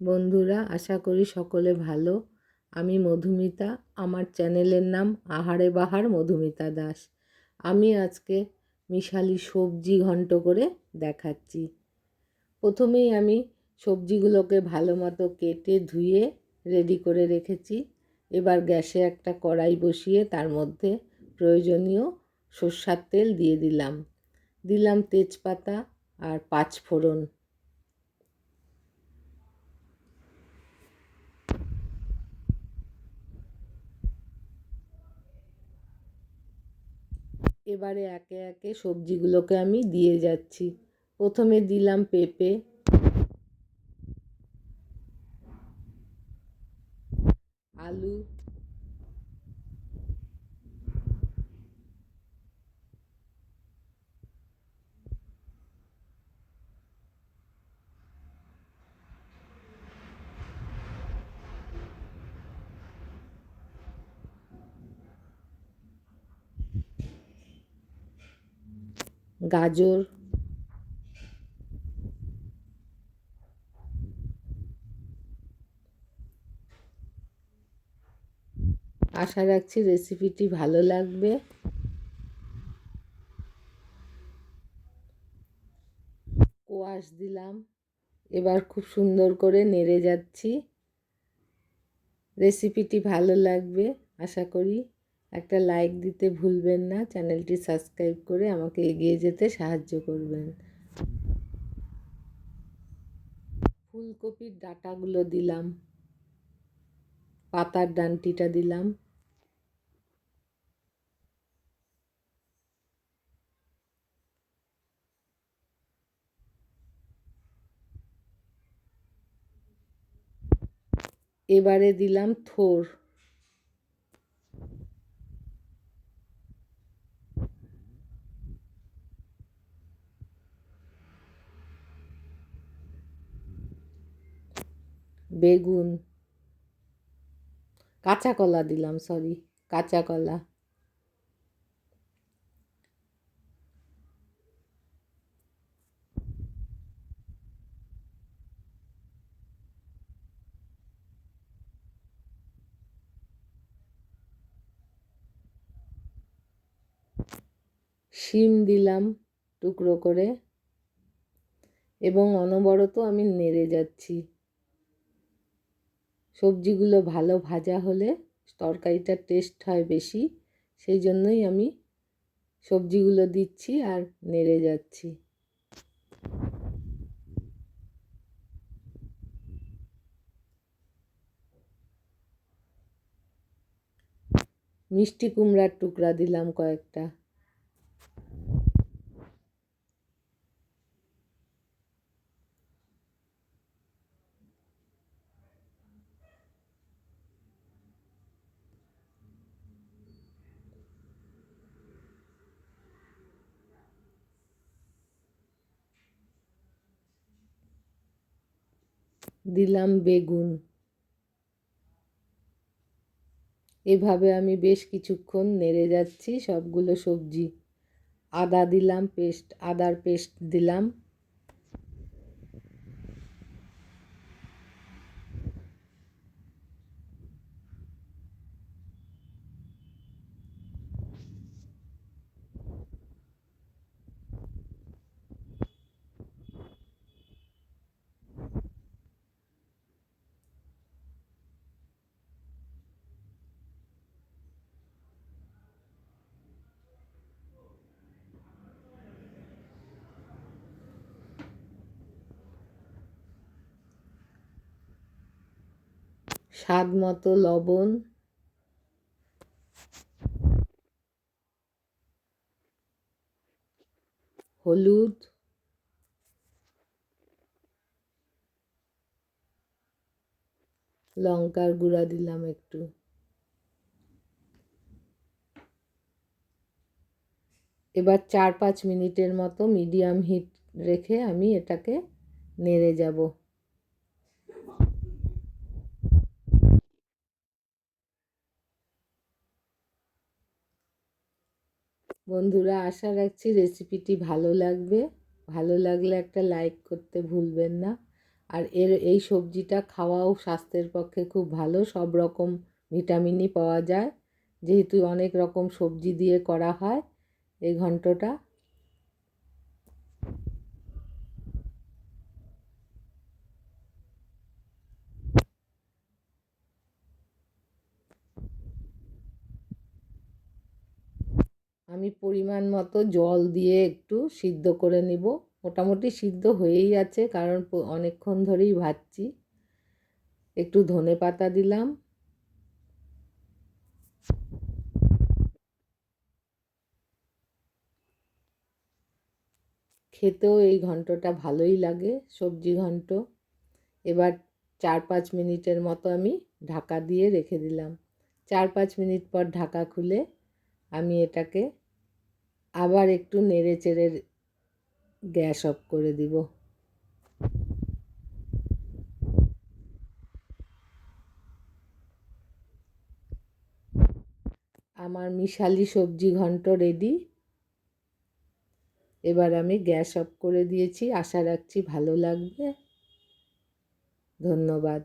বন্ধুরা, আশা করি সকলে ভালো। আমি মধুমিতা, আমার চ্যানেলের নাম আহারে বাহার মধুমিতা দাস। আমি আজকে মিশালি সবজি ঘন্ট করে দেখাচ্ছি। প্রথমেই আমি সবজিগুলোকে ভালো মতো কেটে ধুয়ে রেডি করে রেখেছি। এবার গ্যাসে একটা কড়াই বসিয়ে তার মধ্যে প্রয়োজনীয় সর্ষার তেল দিয়ে দিলাম। দিলাম তেজপাতা আর পাঁচ ফোড়ন এবারে একে একে সবজিগুলোকে আমি দিয়ে যাচ্ছি। প্রথমে দিলাম পেঁপে। আলু। গাজর, আশা রাখছি রেসিপিটি ভালো লাগবে। কোয়াশ দিলাম, এবার খুব সুন্দর করে নেড়ে যাচ্ছি। রেসিপিটি ভালো লাগবে, আশা করি। একটা লাইক দিতে ভুলবেন না চ্যানেলটি সাবস্ক্রাইব করে আমাকে এগিয়ে যেতে সাহায্য করবেন। ফুলকপির ডাটাগুলো দিলাম, পাতার ডানটিটা দিলাম। এবারে দিলাম থোর। বেগুন, কাঁচা কলা দিলাম সরি কাঁচা কলা। শিম দিলাম টুকরো করে, এবং অনবরত আমি নেড়ে যাচ্ছি। সবজিগুলো ভালো ভাজা হলে তরকারিটার টেস্ট হয় বেশি। সেই জন্যই আমি সবজিগুলো দিচ্ছি আর নেড়ে যাচ্ছি। মিষ্টি কুমড়ার টুকরা দিলাম কয়েকটা। দিলাম বেগুন। এভাবে আমি বেশ কিছুক্ষণ নেড়ে যাচ্ছি সবগুলো সবজি। আদা দিলাম, পেস্ট, আদার পেস্ট দিলাম। স্বাদ মতো লবণ। হলুদ। লঙ্কার গুঁড়া দিলাম একটু। এবার চার পাঁচ মিনিটের মতো মিডিয়াম হিট রেখে আমি এটাকে নেড়ে যাব। বন্ধুরা, আশা রাখছি রেসিপিটি ভালো লাগবে। ভালো লাগলে একটা লাইক করতে ভুলবেন না। আর এর, এই সবজিটা খাওয়াও স্বাস্থ্যের পক্ষে খুব ভালো। সব রকম ভিটামিনই পাওয়া যায়। যেহেতু অনেক রকম সবজি দিয়ে করা হয় এই ঘন্টটা। আমি পরিমাণ মতো জল দিয়ে একটু সিদ্ধ করে নিব। মোটামুটি সিদ্ধ হয়েই আছে, কারণ অনেকক্ষণ ধরেই ভাজছি। একটু ধনে পাতা দিলাম। খেতেও এই ঘন্টটা ভালোই লাগে, সবজি ঘন্ট। এবার চার পাঁচ মিনিটের মতো আমি ঢাকা দিয়ে রেখে দিলাম। চার পাঁচ মিনিট পর ঢাকা খুলে আমি এটাকে আবার একটু নেড়ে চেড়ে গ্যাস অফ করে দিব। আমার মিশালি সবজি ঘন্ট রেডি এবার আমি গ্যাস অফ করে দিয়েছি। আশা রাখছি ভালো লাগবে। ধন্যবাদ।